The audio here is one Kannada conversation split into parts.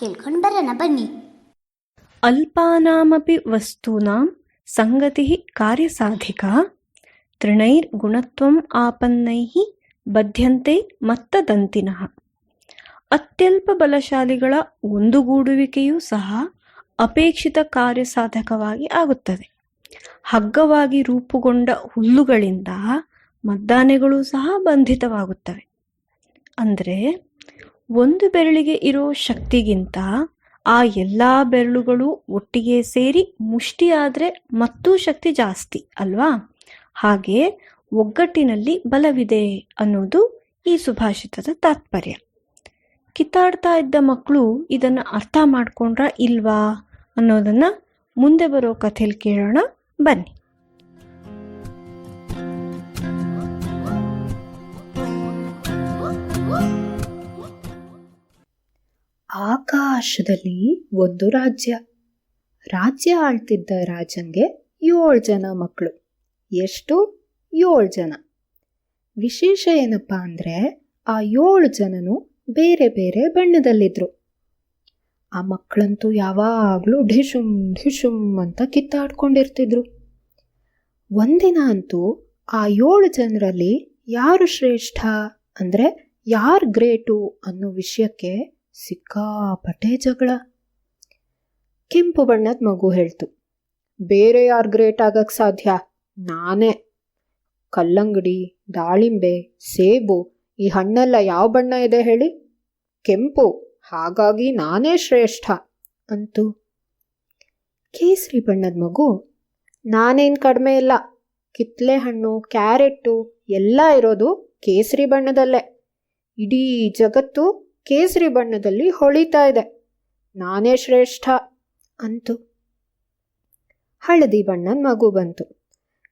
ಕೇಳ್ಕೊಂಡು ಬರೋಣ, ಬನ್ನಿ. ಅಲ್ಪಾನಾಮಪಿ ವಸ್ತೂನಾಂ ಸಂಗತಿ ಕಾರ್ಯಸಾಧಿಕಾ ತೃಣೈರ್ಗುಣತ್ವಂ ಆಪನ್ನೈಹಿ ಬದ್ಧಂತೆ ಮತ್ತದಂತಿನಃ. ಅತ್ಯಲ್ಪ ಬಲಶಾಲಿಗಳ ಒಂದುಗೂಡುವಿಕೆಯೂ ಸಹ ಅಪೇಕ್ಷಿತ ಕಾರ್ಯಸಾಧಕವಾಗಿ ಆಗುತ್ತದೆ. ಹಗ್ಗವಾಗಿ ರೂಪುಗೊಂಡ ಹುಲ್ಲುಗಳಿಂದ ಮದ್ದಾನೆಗಳು ಸಹ ಬಂಧಿತವಾಗುತ್ತವೆ. ಅಂದರೆ ಒಂದು ಬೆರಳಿಗೆ ಇರೋ ಶಕ್ತಿಗಿಂತ ಆ ಎಲ್ಲ ಬೆರಳುಗಳು ಒಟ್ಟಿಗೆ ಸೇರಿ ಮುಷ್ಟಿಯಾದರೆ ಮತ್ತೂ ಶಕ್ತಿ ಜಾಸ್ತಿ, ಅಲ್ವಾ? ಹಾಗೆ ಒಗ್ಗಟ್ಟಿನಲ್ಲಿ ಬಲವಿದೆ ಅನ್ನೋದು ಈ ಸುಭಾಷಿತದ ತಾತ್ಪರ್ಯ. ಕಿತ್ತಾಡ್ತಾ ಇದ್ದ ಮಕ್ಕಳು ಇದನ್ನು ಅರ್ಥ ಮಾಡ್ಕೊಂಡ್ರ ಇಲ್ವಾ ಅನ್ನೋದನ್ನು ಮುಂದೆ ಬರೋ ಕಥೆಯಲ್ಲಿ ಕೇಳೋಣ ಬನ್ನಿ. ಆಕಾಶದಲ್ಲಿ ಒಂದು ರಾಜ್ಯ. ರಾಜ್ಯ ಆಳ್ತಿದ್ದ ರಾಜಂಗೆ ಏಳು ಜನ ಮಕ್ಕಳು ಎಷ್ಟು? ಏಳು ಜನ. ವಿಶೇಷ ಏನಪ್ಪ ಅಂದರೆ ಆ ಏಳು ಜನನು ಬೇರೆ ಬೇರೆ ಬಣ್ಣದಲ್ಲಿದ್ದರು ಆ ಮಕ್ಕಳಂತೂ ಯಾವಾಗಲೂ ಢಿಶುಮ್ ಢಿಶುಂ ಅಂತ ಕಿತ್ತಾಡ್ಕೊಂಡಿರ್ತಿದ್ರು. ಒಂದಿನ ಅಂತೂ ಆ ಏಳು ಜನರಲ್ಲಿ ಯಾರು ಶ್ರೇಷ್ಠ ಅಂದರೆ ಯಾರು ಗ್ರೇಟು ಅನ್ನೋ ವಿಷಯಕ್ಕೆ ಸಿಕ್ಕಾಪಟ್ಟೆ ಜಗಳ. ಕೆಂಪು ಬಣ್ಣದ ಮಗು ಹೇಳ್ತು, ಬೇರೆ ಯಾರು ಗ್ರೇಟ್ ಆಗಕ್ಕೆ ಸಾಧ್ಯ? ನಾನೇ. ಕಲ್ಲಂಗಡಿ, ದಾಳಿಂಬೆ, ಸೇಬು, ಈ ಹಣ್ಣೆಲ್ಲ ಯಾವ ಬಣ್ಣ ಇದೆ ಹೇಳಿ? ಕೆಂಪು, ಹಾಗಾಗಿ ನಾನೇ ಶ್ರೇಷ್ಠ ಅಂತು. ಕೇಸರಿ ಬಣ್ಣದ ಮಗು, ನಾನೇನು ಕಡಿಮೆ ಇಲ್ಲ. ಕಿತ್ಲೆ ಹಣ್ಣು, ಕ್ಯಾರೆಟ್ಟು, ಎಲ್ಲ ಇರೋದು ಕೇಸರಿ ಬಣ್ಣದಲ್ಲೇ. ಇಡೀ ಜಗತ್ತು ಕೇಸರಿ ಬಣ್ಣದಲ್ಲಿ ಹೊಳಿತಾ ಇದೆ. ನಾನೇ ಶ್ರೇಷ್ಠ ಅಂತು. ಹಳದಿ ಬಣ್ಣದ ಮಗು ಬಂತು.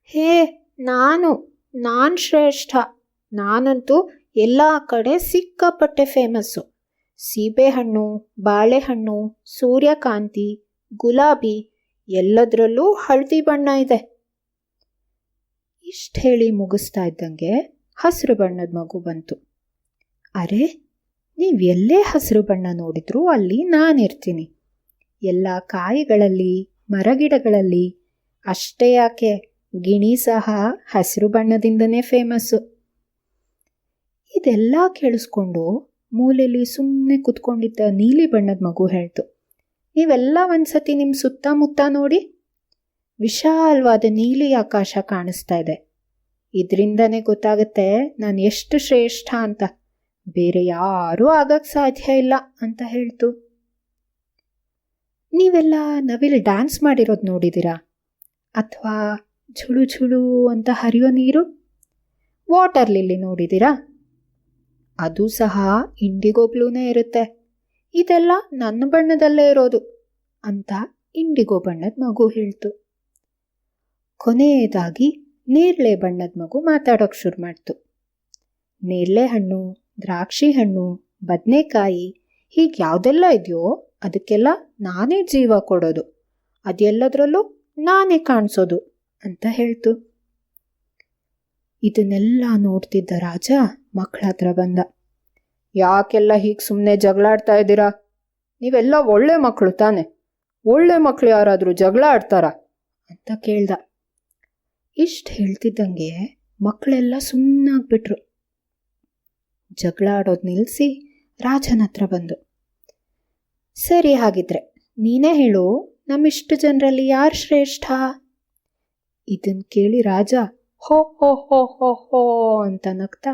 ಹೇ, ನಾನು ನಾನು ಶ್ರೇಷ್ಠ. ನಾನಂತೂ ಎಲ್ಲ ಕಡೆ ಸಿಕ್ಕಾಪಟ್ಟೆ ಫೇಮಸ್ಸು ಸೀಬೆಹಣ್ಣು, ಬಾಳೆಹಣ್ಣು, ಸೂರ್ಯಕಾಂತಿ, ಗುಲಾಬಿ ಎಲ್ಲದರಲ್ಲೂ ಹಳದಿ ಬಣ್ಣ ಇದೆ. ಇಷ್ಟು ಹೇಳಿ ಮುಗಿಸ್ತಾ ಇದ್ದಂಗೆ ಹಸಿರು ಬಣ್ಣದ ಮಗು ಬಂತು. ಅರೆ ನೀವು ಎಲ್ಲೇ ಹಸಿರು ಬಣ್ಣ ನೋಡಿದ್ರೂ ಅಲ್ಲಿ ನಾನಿರ್ತೀನಿ ಎಲ್ಲ ಕಾಯಿಗಳಲ್ಲಿ, ಮರಗಿಡಗಳಲ್ಲಿ ಅಷ್ಟೇ ಯಾಕೆ? ಗಿಣಿ ಸಹ ಹಸಿರು ಬಣ್ಣದಿಂದನೇ ಫೇಮಸ್ಸು. ಇದೆಲ್ಲ ಕೇಳಿಸ್ಕೊಂಡು ಮೂಲೆಯಲ್ಲಿ ಸುಮ್ಮನೆ ಕುತ್ಕೊಂಡಿದ್ದ ನೀಲಿ ಬಣ್ಣದ ಮಗು ಹೇಳ್ತು, ನೀವೆಲ್ಲ ಒಂದ್ಸತಿ ನಿಮ್ಮ ಸುತ್ತಮುತ್ತ ನೋಡಿ. ವಿಶಾಲವಾದ ನೀಲಿ ಆಕಾಶ ಕಾಣಿಸ್ತಾ ಇದೆ. ಇದರಿಂದನೇ ಗೊತ್ತಾಗುತ್ತೆ ನಾನು ಎಷ್ಟು ಶ್ರೇಷ್ಠ ಅಂತ. ಬೇರೆ ಯಾರೂ ಆಗಕ್ಕೆ ಸಾಧ್ಯ ಇಲ್ಲ ಅಂತ ಹೇಳ್ತು. ನೀವೆಲ್ಲ ನವಿಲು ಡ್ಯಾನ್ಸ್ ಮಾಡಿರೋದು ನೋಡಿದ್ದೀರಾ? ಅಥವಾ ಝುಳು ಝುಳು ಅಂತ ಹರಿಯೋ ನೀರು? ವಾಟರ್ ಲಿಲ್ಲಿ ನೋಡಿದ್ದೀರಾ? ಅದು ಸಹ ಇಂಡಿಗೋ ಬ್ಲೂನೇ ಇರುತ್ತೆ. ಇದೆಲ್ಲ ನನ್ನ ಬಣ್ಣದಲ್ಲೇ ಇರೋದು ಅಂತ ಇಂಡಿಗೋ ಬಣ್ಣದ ಮಗು ಹೇಳ್ತು. ಕೊನೆಯದಾಗಿ ನೇರಳೆ ಬಣ್ಣದ ಮಗು ಮಾತಾಡೋಕೆ ಶುರು ಮಾಡ್ತು. ನೇರಳೆ ಹಣ್ಣು ದ್ರಾಕ್ಷಿ ಹಣ್ಣು, ಬದನೆಕಾಯಿ ಹೀಗೆ ಯಾವುದೆಲ್ಲ ಇದೆಯೋ ಅದಕ್ಕೆಲ್ಲ ನಾನೇ ಜೀವ ಕೊಡೋದು. ಅದೆಲ್ಲದರಲ್ಲೂ ನಾನೇ ಕಾಣಿಸೋದು ಅಂತ ಹೇಳ್ತು. ಇದನ್ನೆಲ್ಲ ನೋಡ್ತಿದ್ದ ರಾಜ ಮಕ್ಕಳ ಹತ್ರ ಬಂದ. ಯಾಕೆಲ್ಲ ಹೀಗೆ ಸುಮ್ಮನೆ ಜಗಳಾಡ್ತಾ ಇದ್ದೀರಾ? ನೀವೆಲ್ಲ ಒಳ್ಳೆ ಮಕ್ಕಳು ತಾನೆ. ಒಳ್ಳೆ ಮಕ್ಕಳು ಯಾರಾದರೂ ಜಗಳ ಆಡ್ತಾರಾ? ಅಂತ ಕೇಳ್ದ. ಇಷ್ಟು ಹೇಳ್ತಿದ್ದಂಗೆ ಮಕ್ಕಳೆಲ್ಲ ಸುಮ್ಮನಾಗ್ಬಿಟ್ರು ಜಗಳ ಆಡೋದು ನಿಲ್ಲಿಸಿ ರಾಜನ ಹತ್ರ ಬಂದು, ಸರಿ ಹಾಗಿದ್ರೆ, ನೀನೇ ಹೇಳು, ನಮ್ಮಿಷ್ಟು ಜನರಲ್ಲಿ ಯಾರು ಶ್ರೇಷ್ಠ? ಇದನ್ ಕೇಳಿ ರಾಜ, ಹೋ ಹೋ ಹೋ ಹೋ ಹೋ, ಅಂತ ನಗ್ತಾ,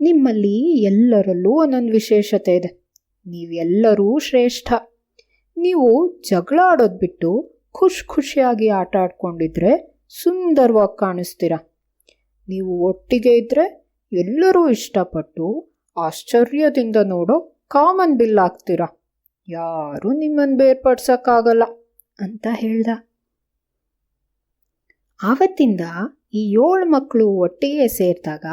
ನಿಮ್ಮಲ್ಲಿ ಎಲ್ಲರಲ್ಲೂ ಒಂದೊಂದು ವಿಶೇಷತೆ ಇದೆ. ನೀವೆಲ್ಲರೂ ಶ್ರೇಷ್ಠ. ನೀವು ಜಗಳ ಆಡೋದು ಬಿಟ್ಟು ಖುಷಿ ಖುಷಿಯಾಗಿ ಆಟ ಆಡ್ಕೊಂಡಿದ್ರೆ ಸುಂದರವಾಗಿ ಕಾಣಿಸ್ತೀರ. ನೀವು ಒಟ್ಟಿಗೆ ಇದ್ದರೆ ಎಲ್ಲರೂ ಇಷ್ಟಪಟ್ಟು ಆಶ್ಚರ್ಯದಿಂದ ನೋಡೋ ಕಾಮನ್ ಬಿಲ್ ಆಗ್ತೀರ ಯಾರೂ ನಿಮ್ಮನ್ನು ಬೇರ್ಪಡ್ಸೋಕ್ಕಾಗಲ್ಲ ಅಂತ ಹೇಳ್ದ. ಆವತ್ತಿಂದ ಈ ಏಳು ಮಕ್ಕಳು ಒಟ್ಟಿಗೆ ಸೇರಿದಾಗ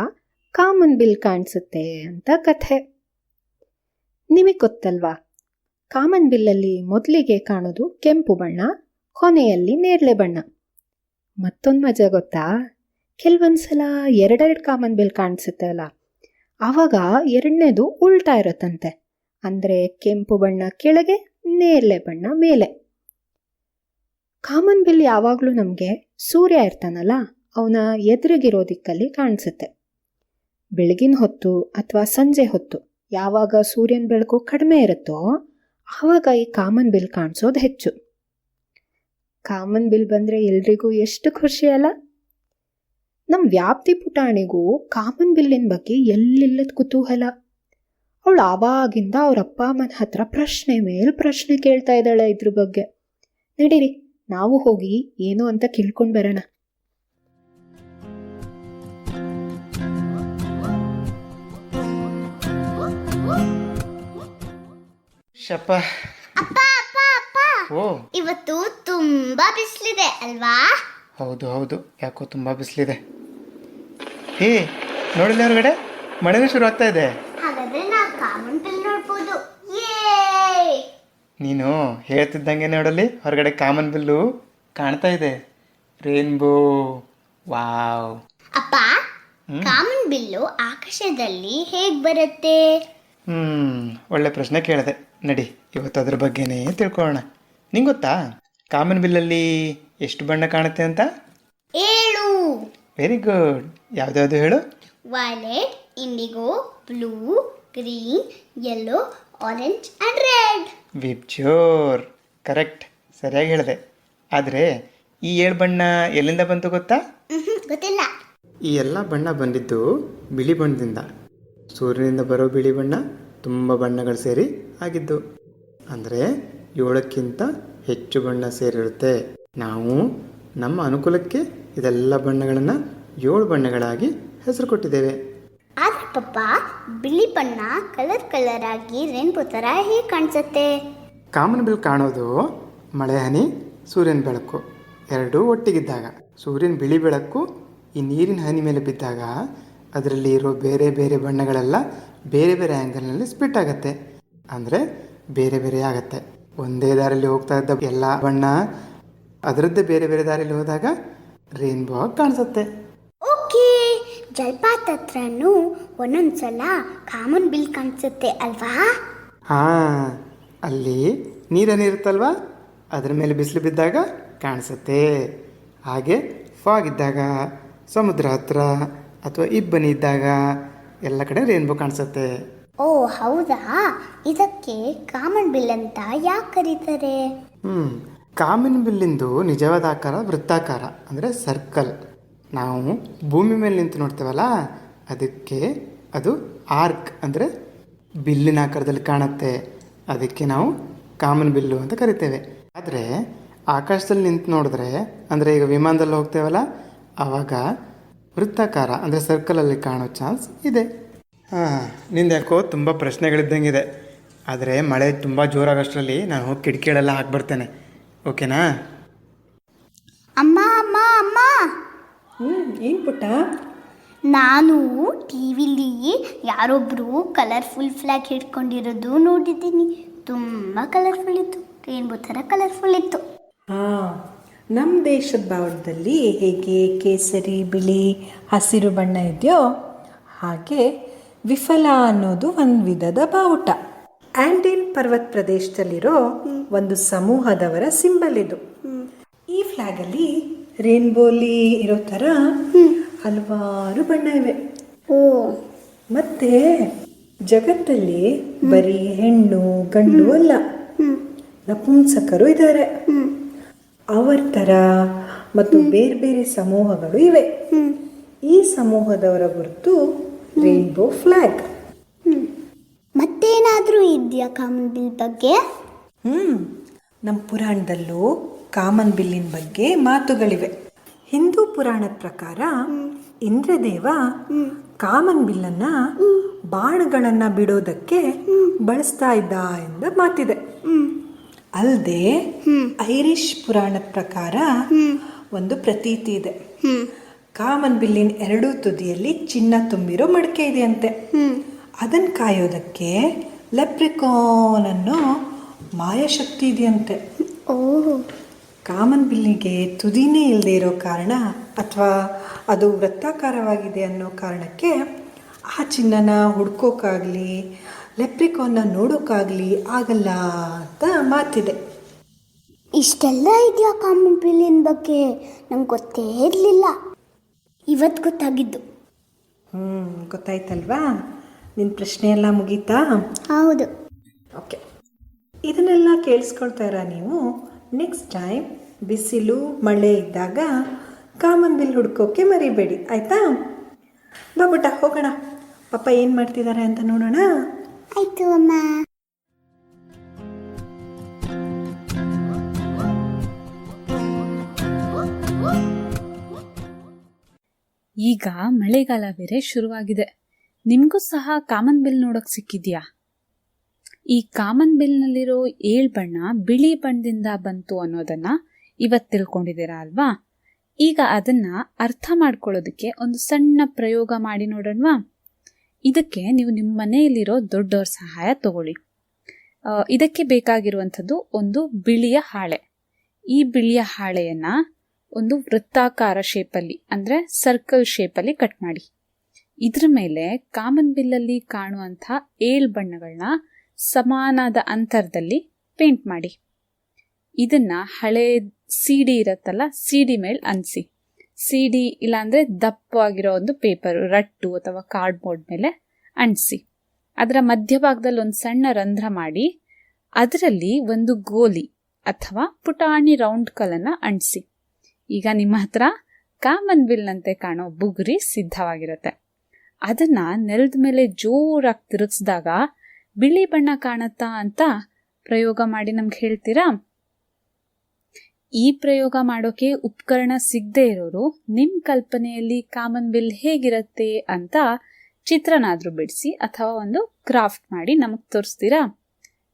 ಕಾಮನ್ ಬಿಲ್ ಕಾಣಿಸುತ್ತೆ ಅಂತ ಕಥೆ. ನಿಮಗೆ ಗೊತ್ತಲ್ವಾ? ಕಾಮನ್ ಬಿಲ್ಲಲ್ಲಿ ಮೊದಲಿಗೆ ಕಾಣೋದು ಕೆಂಪು ಬಣ್ಣ, ಕೊನೆಯಲ್ಲಿ ನೇರಳೆ ಬಣ್ಣ. ಮತ್ತೊಂದು ಮಜಾ ಗೊತ್ತಾ? ಕೆಲವೊಂದ್ಸಲ ಎರಡೆರಡು ಕಾಮನ್ ಬಿಲ್ ಕಾಣಿಸುತ್ತೆ ಅಲ್ಲ? ಆವಾಗ ಎರಡನೇದು ಉಲ್ಟಾ ಇರುತ್ತಂತೆ. ಅಂದರೆ ಕೆಂಪು ಬಣ್ಣ ಕೆಳಗೆ, ನೇರಳೆ ಬಣ್ಣ ಮೇಲೆ. ಕಾಮನ್ ಬಿಲ್ ಯಾವಾಗಲೂ ನಮಗೆ ಸೂರ್ಯ ಇರ್ತಾನಲ್ಲ, ಅವನ ಎದುರಿಗಿರೋ ದಿಕ್ಕಲ್ಲಿ ಕಾಣಿಸುತ್ತೆ. ಬೆಳಗಿನ ಹೊತ್ತು ಅಥವಾ ಸಂಜೆ ಹೊತ್ತು ಯಾವಾಗ ಸೂರ್ಯನ ಬೆಳಕು ಕಡಿಮೆ ಇರುತ್ತೋ, ಆವಾಗ ಈ ಕಾಮನ್ ಬಿಲ್ ಕಾಣಿಸೋದು ಹೆಚ್ಚು. ಕಾಮನ್ ಬಿಲ್ ಬಂದರೆ ಎಲ್ರಿಗೂ ಎಷ್ಟು ಖುಷಿ ಅಲ್ಲ? ನಮ್ಮ ವ್ಯಾಪ್ತಿ ಪುಟಾಣಿಗೂ ಕಾಮನ್ ಬಿಲ್ಲಿನ ಬಗ್ಗೆ ಎಲ್ಲಿಲ್ಲದ ಕುತೂಹಲ. ಅವಳು ಆವಾಗಿಂದ ಅವ್ರ ಅಪ್ಪ ಅಮ್ಮನ ಹತ್ರ ಪ್ರಶ್ನೆ ಮೇಲೆ ಪ್ರಶ್ನೆ ಕೇಳ್ತಾ ಇದ್ದಾಳೆ ಇದ್ರ ಬಗ್ಗೆ. ನಡೀರಿ ನಾವು ಹೋಗಿ ಏನು ಅಂತ ಕೇಳ್ಕೊಂಡು ಬರೋಣ. ಶಪ್ಪ. ಅಪ್ಪ ಅಪ್ಪ ಅಪ್ಪ. ಓ. ಇವತ್ತು ತುಂಬಾ ಬಿಸಿಲಿದೆ ಅಲ್ವಾ? ಹೌದು ಹೌದು. ಯಾಕೋ ತುಂಬಾ ಬಿಸಿಲಿದೆ. ಹೇ ನೋಡಿಲ್ಲ ಹೊರಗಡೆ? ಮಳೆನೂ ಶುರು ಆಗ್ತಾ ಇದೆ. ನೀನು ಹೇಳ್ತಿದ್ದಂಗೆ ನೋಡಲಿ ಹೊರಗಡೆ ಕಾಮನ್ ಬಿಲ್ಲು ಕಾಣ್ತಾ ಇದೆ. ರೇನ್ಬೋ ವಾವ್ ಅಪ್ಪ ಕಾಮನ್ ಬಿಲ್ಲು ಆಕಾಶದಲ್ಲಿ ಹೇಗ್ ಬರುತ್ತೆ? ಹ್ಮ್ ಒಳ್ಳೆ ಪ್ರಶ್ನೆ ಕೇಳಿದೆ. ನಡಿ ಇವತ್ತು ಅದ್ರ ಬಗ್ಗೆನೇ ತಿಳ್ಕೊಳ್ಳೋಣ. ನಿಂಗೆ ಗೊತ್ತಾ? ಕಾಮನ್ ಬಿಲ್ಲಲ್ಲಿ ಎಷ್ಟು ಬಣ್ಣ ಕಾಣುತ್ತೆ ಅಂತ? ಏಳು. ವೆರಿ ಗುಡ್ ಯಾವ್ದಾವ್ದು ಹೇಳು? Violet indigo blue green yellow orange and red VIBGYOR correct ಸರಿಯಾಗಿ ಹೇಳಿದೆ. ಆದರೆ ಈ ಏಳು ಬಣ್ಣ ಎಲ್ಲಿಂದ ಬಂತು ಗೊತ್ತಾ? ಗೊತ್ತಿಲ್ಲ. ಈ ಎಲ್ಲ ಬಣ್ಣ ಬಂದಿದ್ದು ಬಿಳಿ ಬಣ್ಣದಿಂದ. ಸೂರ್ಯನಿಂದ ಬರೋ ಬಿಳಿ ಬಣ್ಣ ತುಂಬ ಬಣ್ಣಗಳು ಸೇರಿ ಆಗಿದ್ದು. ಅಂದರೆ ಏಳಕ್ಕಿಂತ ಹೆಚ್ಚು ಬಣ್ಣ ಸೇರಿರುತ್ತೆ. ನಾವು ನಮ್ಮ ಅನುಕೂಲಕ್ಕೆ ಇದೆಲ್ಲ ಬಣ್ಣಗಳನ್ನು ಏಳು ಬಣ್ಣಗಳಾಗಿ ಹೆಸರು ಕೊಟ್ಟಿದ್ದೇವೆ. ಆದ್ರೆ ಪಪ್ಪ ಬಿಳಿ ಬಣ್ಣ ಕಲರ್ ಕಲರ್ ಆಗಿ ರೇನ್ಬೋ ತರ ಹೇಗೆ ಕಾಣಿಸುತ್ತೆ? ಕಾಮನ್ ಬಿಲ್ ಕಾಣೋದು ಮಳೆ ಹನಿ ಸೂರ್ಯನ ಬೆಳಕು. ಎರಡೂ ಒಟ್ಟಿಗಿದ್ದಾಗ. ಸೂರ್ಯನ ಬಿಳಿ ಬೆಳಕು ಈ ನೀರಿನ ಹನಿ ಮೇಲೆ ಬಿದ್ದಾಗ ಅದರಲ್ಲಿ ಇರೋ ಬೇರೆ ಬೇರೆ ಬಣ್ಣಗಳೆಲ್ಲ ಬೇರೆ ಬೇರೆ ಆ್ಯಂಗಲ್ನಲ್ಲಿ ಸ್ಪ್ಲಿಟ್ ಆಗುತ್ತೆ. ಅಂದರೆ ಬೇರೆ ಬೇರೆ ಆಗುತ್ತೆ. ಒಂದೇ ದಾರಿಯಲ್ಲಿ ಹೋಗ್ತಾ ಇದ್ದ ಎಲ್ಲ ಬಣ್ಣ ಅದರದ್ದೇ ಬೇರೆ ಬೇರೆ ದಾರಿಯಲ್ಲಿ ಹೋದಾಗ ರೇನ್ಬೋ ಕಾಣಿಸುತ್ತೆ. ಓಕೆ ಜಲಪಾತ ಹತ್ರನೂ ಒಂದೊಂದ್ಸಲ ಕಾಮನ್ ಬಿಲ್ ಕಾಣಿಸುತ್ತೆ ಅಲ್ವಾ? ಹಾ ಅಲ್ಲಿ ನೀರೇನಿರುತ್ತಲ್ವಾ ಅದ್ರ ಮೇಲೆ ಬಿಸಿಲು ಬಿದ್ದಾಗ ಕಾಣಿಸುತ್ತೆ. ಹಾಗೆ ಫಾಗ್ ಇದ್ದಾಗ ಸಮುದ್ರ ಹತ್ರ ಅಥವಾ ಇಬ್ಬನಿ ಇದ್ದಾಗ ಎಲ್ಲ ಕಡೆ ರೇನ್ಬೋ ಕಾಣಿಸುತ್ತೆ. ಓ ಹೌದಾ? ಇದಕ್ಕೆ ಕಾಮನ್ ಬಿಲ್ ಅಂತ ಯಾಕೆ ಕರೀತಾರೆ? ಹ್ಞೂ ಕಾಮಿನ ಬಿಲ್ಲಿಂದು ನಿಜವಾದ ಆಕಾರ, ವೃತ್ತಾಕಾರ ಅಂದರೆ ಸರ್ಕಲ್. ನಾವು ಭೂಮಿ ಮೇಲೆ ನಿಂತು ನೋಡ್ತೇವಲ್ಲ, ಅದಕ್ಕೆ ಅದು ಆರ್ಕ್ ಅಂದರೆ ಬಿಲ್ಲಿನ ಆಕಾರದಲ್ಲಿ ಕಾಣುತ್ತೆ. ಅದಕ್ಕೆ ನಾವು ಕಾಮನ್ ಬಿಲ್ಲು ಅಂತ ಕರಿತೇವೆ. ಆದರೆ ಆಕಾಶದಲ್ಲಿ ನಿಂತು ನೋಡಿದ್ರೆ, ಅಂದರೆ ಈಗ ವಿಮಾನದಲ್ಲಿ ಹೋಗ್ತೇವಲ್ಲ, ಆವಾಗ ವೃತ್ತಾಕಾರ ಅಂದರೆ ಸರ್ಕಲಲ್ಲಿ ಕಾಣೋ ಚಾನ್ಸ್ ಇದೆ. ಹಾಂ, ನಿಂದು ಯಾಕೋ ತುಂಬ ಇದೆ ಆದರೆ ಮಳೆ ತುಂಬ ಜೋರಾಗಷ್ಟರಲ್ಲಿ ನಾನು ಹೋಗಿ ಕಿಟಕಿಗಳೆಲ್ಲ ಹಾಕ್ಬರ್ತೇನೆ ಓಕೆನಾ? ಅಮ್ಮ ಅಮ್ಮ ಅಮ್ಮ. ಏನು ಪುಟ್ಟ? ನಾನು ಟಿವಿಲಿ ಯಾರೊಬ್ರು ಕಲರ್ಫುಲ್ ಫ್ಲ್ಯಾಗ್ ಹಿಡ್ಕೊಂಡಿರೋದು ನೋಡಿದ್ದೀನಿ. ತುಂಬ ಕಲರ್ಫುಲ್ ಇತ್ತು. ರೇನ್ಬೋ ಥರ ಕಲರ್ಫುಲ್ ಇತ್ತು. ಹಾಂ ನಮ್ಮ ದೇಶದ ಬಾವುಟದಲ್ಲಿ ಹೇಗೆ ಕೇಸರಿ ಬಿಳಿ ಹಸಿರು ಬಣ್ಣ ಇದೆಯೋ ಹಾಗೆ ವಿಫಲ ಅನ್ನೋದು ಒಂದು ವಿಧದ ಬಾವುಟ. ಆಂಡಿನ್ ಪರ್ವತ ಪ್ರದೇಶದಲ್ಲಿರೋ ಒಂದು ಸಮೂಹದವರ ಸಿಂಬಲ್ ಇದು. ಈ ಫ್ಲಾಗಲ್ಲಿ ರೇನ್ಬೋಲಿ ಇರೋ ಥರ ಹಲವಾರು ಬಣ್ಣ ಇವೆ. ಓ. ಮತ್ತೆ ಜಗತ್ತಲ್ಲಿ ಬರೀ ಹೆಣ್ಣು ಗಂಡು ಅಲ್ಲ. ನಪುಂಸಕರು ಇದ್ದಾರೆ. ಅವರ ಥರ ಮತ್ತು ಬೇರೆ ಬೇರೆ ಸಮೂಹಗಳು ಇವೆ. ಈ ಸಮೂಹದವರ ಗುರುತು ರೇನ್ಬೋ ಫ್ಲಾಗ್ ಇದೆಯಾ ಕಾಮನ್ ಬಿಲ್ ಬಗ್ಗೆ? ಹ್ಮ್ ನಮ್ಮ ಪುರಾಣದಲ್ಲೂ ಕಾಮನ್ ಬಿಲ್ಲಿನ ಬಗ್ಗೆ ಮಾತುಗಳಿವೆ. ಹಿಂದೂ ಪುರಾಣದ ಪ್ರಕಾರ ಇಂದ್ರದೇವ ಕಾಮನ್ ಬಿಲ್ಲನ್ನ ಬಾಣಗಳನ್ನ ಬಿಡೋದಕ್ಕೆ ಬಳಸ್ತಾ ಇದ್ದ ಎಂದ ಮಾತಿದೆ. ಅಲ್ಲದೆ ಐರಿಷ್ ಪುರಾಣದ ಪ್ರಕಾರ ಒಂದು ಪ್ರತೀತಿ ಇದೆ. ಕಾಮನ್ ಬಿಲ್ಲಿನ ಎರಡೂ ತುದಿಯಲ್ಲಿ ಚಿನ್ನ ತುಂಬಿರೋ ಮಡಕೆ ಇದೆಯಂತೆ. ಅದನ್ನು ಕಾಯೋದಕ್ಕೆ ಲೆಪ್ರಿಕಾನ್ ಅನ್ನೋ ಮಾಯಾಶಕ್ತಿ ಇದೆಯಂತೆ. ಓಹ್. ಕಾಮನ್ ಬಿಲ್ಲಿಗೆ ತುದಿನೇ ಇಲ್ಲದೆ ಇರೋ ಕಾರಣ ಅಥವಾ ಅದು ವೃತ್ತಾಕಾರವಾಗಿದೆ ಅನ್ನೋ ಕಾರಣಕ್ಕೆ ಆ ಚಿನ್ನನ ಹುಡ್ಕೋಕ್ಕಾಗಲಿ ಲೆಪ್ರಿಕಾನ್ನ ನೋಡೋಕ್ಕಾಗಲಿ ಆಗಲ್ಲ ಅಂತ ಮಾತಿದೆ. ಇಷ್ಟೆಲ್ಲ ಇದೆಯಾ ಕಾಮನ್ ಬಿಲ್ಲಿನ ಬಗ್ಗೆ? ನಂಗೆ ಗೊತ್ತೇ ಇರಲಿಲ್ಲ. ಇವತ್ತು ಗೊತ್ತಾಗಿದ್ದು. ಹ್ಞೂ ಗೊತ್ತಾಯ್ತಲ್ವಾ? ನಿನ್ನ ಪ್ರಶ್ನೆ ಎಲ್ಲ ಮುಗೀತಾ? ಹೌದು. ಓಕೆ. ಇದನ್ನೆಲ್ಲ ಕೇಳಿಸ್ಕೊಳ್ತಾ ಕೇಳಿಸ್ಕೊಳ್ತಾರ ನೀವು? ನೆಕ್ಸ್ಟ್ ಟೈಮ್ ಬಿಸಿಲು ಮಳೆ ಇದ್ದಾಗ ಕಾಮನ್ ಬಿಲ್ ಹುಡ್ಕೋಕೆ ಮರಿಬೇಡಿ ಆಯಿತಾ? ಬಾಬುಟ ಹೋಗೋಣ. ಪಾಪ ಏನು ಮಾಡ್ತಿದ್ದಾರೆ ಅಂತ ನೋಡೋಣ? ಆಯಿತು ಅಮ್ಮ. ಈಗ ಮಳೆಗಾಲ ಬೇರೆ ಶುರುವಾಗಿದೆ. ನಿಮಗೂ ಸಹ ಕಾಮನ್ ಬಿಲ್ ನೋಡೋಕೆ ಸಿಕ್ಕಿದ್ಯಾ? ಈ ಕಾಮನ್ ಬಿಲ್ನಲ್ಲಿರೋ ಏಳು ಬಣ್ಣ ಬಿಳಿ ಬಣ್ಣದಿಂದ ಬಂತು ಅನ್ನೋದನ್ನ ಇವತ್ತು ತಿಳ್ಕೊಂಡಿದ್ದೀರಾ ಅಲ್ವಾ? ಈಗ ಅದನ್ನ ಅರ್ಥ ಮಾಡ್ಕೊಳ್ಳೋದಕ್ಕೆ ಒಂದು ಸಣ್ಣ ಪ್ರಯೋಗ ಮಾಡಿ ನೋಡೋಣವಾ? ಇದಕ್ಕೆ ನೀವು ನಿಮ್ಮ ಮನೆಯಲ್ಲಿರೋ ದೊಡ್ಡವ್ರ ಸಹಾಯ ತಗೊಳ್ಳಿ. ಇದಕ್ಕೆ ಬೇಕಾಗಿರುವಂಥದ್ದು ಒಂದು ಬಿಳಿಯ ಹಾಳೆ. ಈ ಬಿಳಿಯ ಹಾಳೆಯನ್ನು ಒಂದು ವೃತ್ತಾಕಾರ ಶೇಪಲ್ಲಿ ಅಂದರೆ ಸರ್ಕಲ್ ಶೇಪಲ್ಲಿ ಕಟ್ ಮಾಡಿ. ಇದ್ರ ಮೇಲೆ ಕಾಮನ್ ಬಿಲ್ಲಲ್ಲಿ ಕಾಣುವಂಥ ಏಳು ಬಣ್ಣಗಳನ್ನ ಸಮಾನಾದ ಅಂತರದಲ್ಲಿ ಪೇಂಟ್ ಮಾಡಿ. ಇದನ್ನ ಹಳೆ ಸಿಡಿ ಇರತ್ತಲ್ಲ ಸಿಡಿ ಮೇಲೆ ಅನ್ಸಿ. ಸಿಡಿ ಇಲ್ಲಾಂದ್ರೆ ದಪ್ಪವಾಗಿರೋ ಒಂದು ಪೇಪರ್ ರಟ್ಟು ಅಥವಾ ಕಾರ್ಡ್ಬೋರ್ಡ್ ಮೇಲೆ ಅಂಟಿಸಿ ಅದರ ಮಧ್ಯಭಾಗದಲ್ಲಿ ಒಂದು ಸಣ್ಣ ರಂಧ್ರ ಮಾಡಿ, ಅದರಲ್ಲಿ ಒಂದು ಗೋಲಿ ಅಥವಾ ಪುಟಾಣಿ ರೌಂಡ್ ಕಲನ್ನ ಅಂಟಿಸಿ ಈಗ ನಿಮ್ಮ ಹತ್ರ ಕಾಮನ್ ಬಿಲ್ನಂತೆ ಕಾಣೋ ಬುಗುರಿ ಸಿದ್ಧವಾಗಿರುತ್ತೆ. ಅದನ್ನ ನೆಲದ ಮೇಲೆ ಜೋರಾಗಿ ತಿರುಗಿಸಿದಾಗ ಬಿಳಿ ಬಣ್ಣ ಕಾಣತ್ತಾ ಅಂತ ಪ್ರಯೋಗ ಮಾಡಿ ನಮ್ಗೆ ಹೇಳ್ತೀರಾ? ಈ ಪ್ರಯೋಗ ಮಾಡೋಕೆ ಉಪಕರಣ ಸಿಗದೆ ಇರೋರು ನಿಮ್ಮ ಕಲ್ಪನೆಯಲ್ಲಿ ಕಾಮನ್ ಬಿಲ್ ಹೇಗಿರತ್ತೆ ಅಂತ ಚಿತ್ರನಾದರೂ ಬಿಡಿಸಿ ಅಥವಾ ಒಂದು ಕ್ರಾಫ್ಟ್ ಮಾಡಿ ನಮಗೆ ತೋರಿಸ್ತೀರಾ?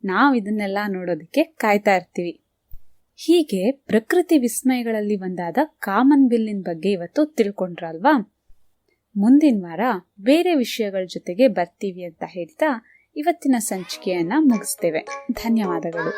ನಾವು ಇದನ್ನೆಲ್ಲ ನೋಡೋದಕ್ಕೆ ಕಾಯ್ತಾ ಇರ್ತೀವಿ. ಹೀಗೆ ಪ್ರಕೃತಿ ವಿಸ್ಮಯಗಳಲ್ಲಿ ಒಂದಾದ ಕಾಮನ್ ಬಿಲ್ಲಿನ ಬಗ್ಗೆ ಇವತ್ತು ತಿಳ್ಕೊಂಡ್ರಲ್ವಾ? ಮುಂದಿನ ವಾರ ಬೇರೆ ವಿಷಯಗಳ ಜೊತೆಗೆ ಬರ್ತೀವಿ ಅಂತ ಹೇಳ್ತಾ ಇವತ್ತಿನ ಸಂಚಿಕೆಯನ್ನ ಮುಗಿಸ್ತೇವೆ. ಧನ್ಯವಾದಗಳು.